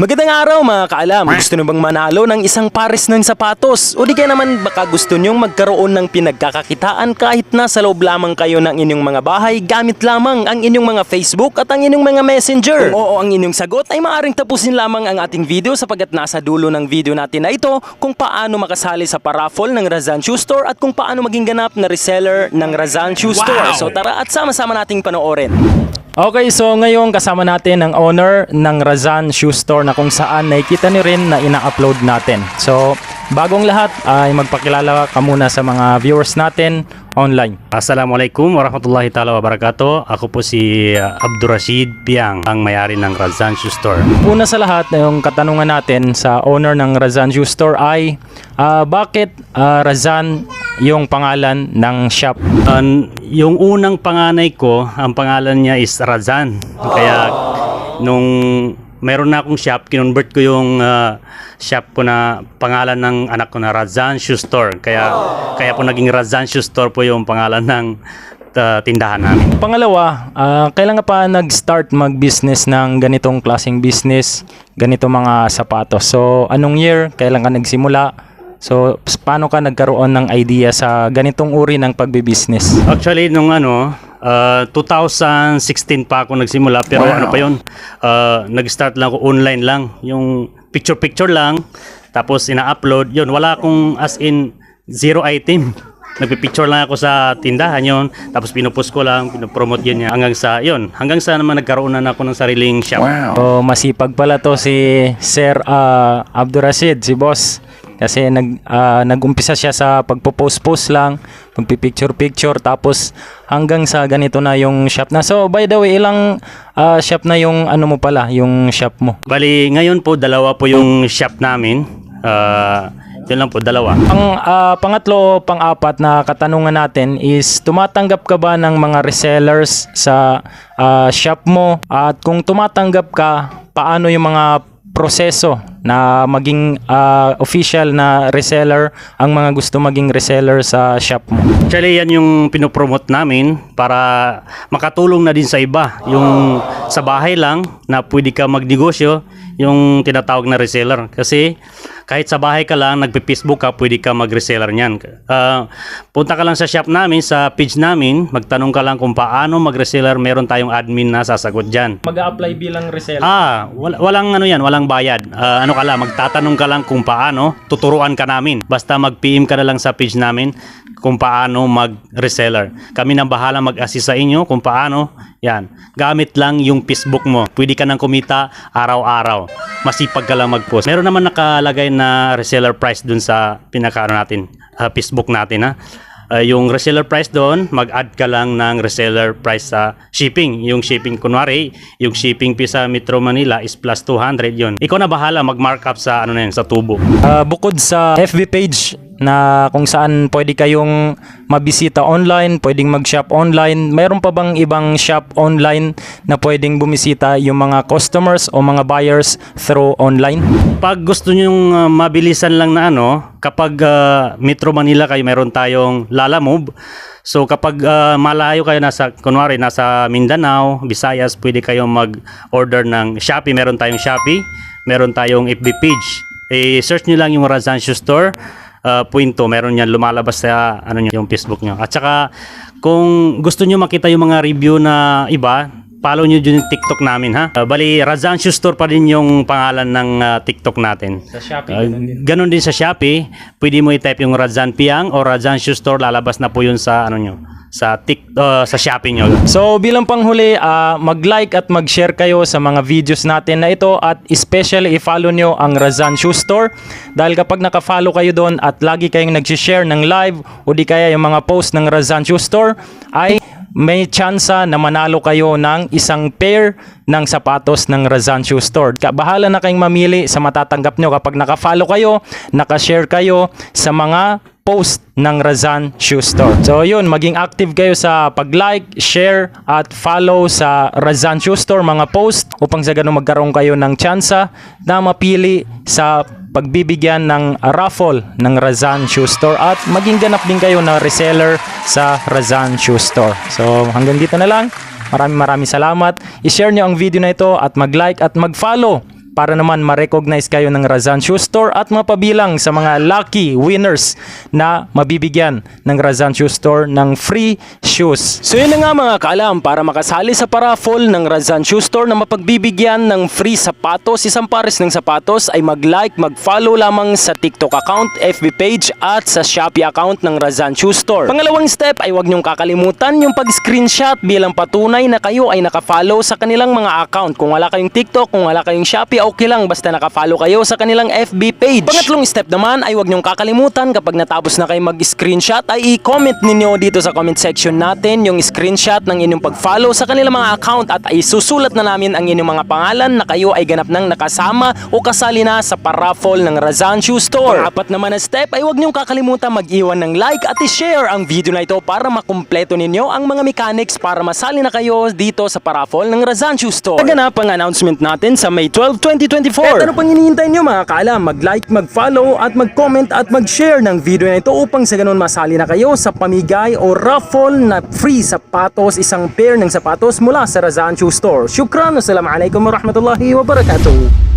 Magandang araw mga kaalam. Gusto nyo bang manalo ng isang pares ng sapatos? O di kaya naman baka gusto nyong magkaroon ng pinagkakakitaan kahit nasa loob lamang kayo ng inyong mga bahay gamit lamang ang inyong mga Facebook at ang inyong mga messenger? Kung oo ang inyong sagot ay maaaring tapusin lamang ang ating video sapagat nasa dulo ng video natin na ito kung paano makasali sa paraffle ng Razan Shoe Store at kung paano maging ganap na reseller ng Razan Shoe Store. So tara at sama-sama nating panoorin. Okay, so ngayon kasama natin ang owner ng Razan Shoe Store na kung saan nakikita niyo rin na ina-upload natin. So, bagong lahat ay magpakilala ka muna sa mga viewers natin online. Assalamualaikum warahmatullahi taala wabarakatuh. Ako po si uh, Abdurrashid Piang, ang mayari ng Razan Shoe Store. Una sa lahat, yung katanungan natin sa owner ng Razan Shoe Store ay ah, bakit ah, Razan yung pangalan ng shop? An- yung unang panganay ko, ang pangalan niya is Razan. Kaya nung meron na akong shop, kinonvert ko yung uh, shop ko na pangalan ng anak ko na Razan Shoe Store. Kaya kaya po naging Razan Shoe Store po yung pangalan ng uh, tindahan namin. Pangalawa, ah, kailan ka pa nag-start mag-business ng ganitong klaseng business, ganito mga sapatos? So, anong year? Kailan ka nagsimula? So, paano ka nagkaroon ng idea sa ganitong uri ng pagbibusiness? Actually, nung ano, uh, 2016 pa ako nagsimula. Pero ano pa yun, uh, nag-start lang ako online lang. Yung picture-picture lang. Tapos ina-upload. Yun, wala akong as in zero item. Nagpipicture lang ako sa tindahan yon Tapos pinupost ko lang, pinopromote yun niya. Hanggang sa, yun, hanggang sa naman nagkaroon na ako ng sariling shop. So, masipag pala to si Sir ah, Abdurrashid, si boss. Kasi nag, ah, nag-umpisa siya sa pagpo-post-post lang, pagpipicture-picture, tapos hanggang sa ganito na yung shop na. So, by the way, ilang ah, shop na yung ano mo pala, yung shop mo? Bali, ngayon po, dalawa po yung shop namin. Uh, yun lang po, dalawa. Ang ah, pangatlo, pang-apat na katanungan natin is tumatanggap ka ba ng mga resellers sa ah, shop mo? At kung tumatanggap ka, paano yung mga proseso na maging ah, official na reseller ang mga gusto maging reseller sa shop mo? Actually, yan yung pinopromote namin para makatulong na din sa iba. Yung sa bahay lang na pwede ka magnegosyo, yung tinatawag na reseller. Kasi kahit sa bahay ka lang, nagpe-Facebook ka, pwede ka mag-reseller niyan. Ah, punta ka lang sa shop namin, sa page namin, magtanong ka lang kung paano mag-reseller, meron tayong admin na sasagot dyan. Mag-apply bilang reseller? Ah, wal- walang ano yan, walang bayad. Ah, ano ka lang, magtatanong ka lang kung paano, tuturuan ka namin. Basta mag-PM ka na lang sa page namin kung paano mag-reseller. Kami nang bahala mag-assist sa inyo kung paano. Yan. Gamit lang yung Facebook mo. Pwede ka nang kumita araw-araw. Masipag ka lang mag-post. Meron naman nakalagay na reseller price dun sa pinakaano natin, ah, Facebook natin ha. Uh, yung reseller price doon, mag-add ka lang ng reseller price sa shipping. Yung shipping, kunwari, yung shipping fee sa Metro Manila is plus 200 yon. Ikaw na bahala mag-markup sa ano na yun, sa tubo. Ah, bukod sa FB page na kung saan pwede kayong mabisita online, pwedeng mag-shop online, mayroon pa bang ibang shop online na pwedeng bumisita yung mga customers o mga buyers through online? Pag gusto nyong uh, mabilisan lang na ano, kapag uh, Metro Manila kayo, meron tayong Lala Move. So kapag uh, malayo kayo nasa, kunwari nasa Mindanao, Visayas, pwede kayong mag-order ng Shopee. Meron tayong Shopee, meron tayong FB page. Eh, search nyo lang yung Razan Shoe Store. Uh, Puinto, meron yan lumalabas sa ano nyo, yung Facebook nyo. At saka kung gusto nyo makita yung mga review na iba, follow nyo dyan yung TikTok namin ha. Uh, bali, Razan Shoe Store pa din yung pangalan ng uh, TikTok natin. Sa Shopee, Uh, ganun din sa Shopee, pwede mo i-type yung Razan Piang o Razan Shoe Store, lalabas na po yun sa ano nyo, sa tik uh, sa Shopee nyo. So bilang panghuli, ah, mag-like at mag-share kayo sa mga videos natin na ito at especially i-follow nyo ang Razan Shoe Store dahil kapag naka-follow kayo doon at lagi kayong nag-share ng live o di kaya yung mga post ng Razan Shoe Store ay may tsansa na manalo kayo ng isang pair ng sapatos ng Razan Shoe Store. Bahala na kayong mamili sa matatanggap nyo kapag naka-follow kayo, naka-share kayo sa mga post ng Razan Shoe Store. So yun, maging active kayo sa pag-like, share at follow sa Razan Shoe Store mga post upang sa ganun magkaroon kayo ng tsansa na mapili sa pagbibigyan ng raffle ng Razan Shoe Store at maging ganap din kayo na reseller sa Razan Shoe Store. So hanggang dito na lang. Maraming maraming salamat. I-share nyo ang video na ito at mag-like at mag-follow para naman ma-recognize kayo ng Razan Shoe Store at mapabilang sa mga lucky winners na mabibigyan ng Razan Shoe Store ng free shoes. So yun nga mga kaalam, para makasali sa paraffle ng Razan Shoe Store na mapagbibigyan ng free sapatos, isang pares ng sapatos ay mag-like, mag-follow lamang sa TikTok account, FB page at sa Shopee account ng Razan Shoe Store. Pangalawang step ay huwag niyong kakalimutan yung pag-screenshot bilang patunay na kayo ay nakafollow sa kanilang mga account. Kung wala kayong TikTok, kung wala kayong Shopee, okay lang basta nakafollow kayo sa kanilang FB page. Pangatlong step naman ay huwag niyong kakalimutan kapag natapos na kayo mag-screenshot ay i-comment ninyo dito sa comment section natin yung screenshot ng inyong pag-follow sa kanilang mga account at ay susulat na namin ang inyong mga pangalan na kayo ay ganap ng nakasama o kasali na sa paraffle ng Razan Shoe Store. Apat naman na step ay huwag niyong kakalimutan mag-iwan ng like at i-share ang video na ito para makumpleto ninyo ang mga mechanics para masali na kayo dito sa paraffle ng Razan Shoe Store. Naganap ang announcement natin sa May 12, 2024. At ano pang hinihintay nyo mga kaalam? Mag-like, mag-follow at mag-comment at mag-share ng video na ito upang sa ganun masali na kayo sa pamigay o raffle na free sapatos, isang pair ng sapatos mula sa Razan Shoe Store. Shukran, assalamualaikum warahmatullahi wabarakatuh.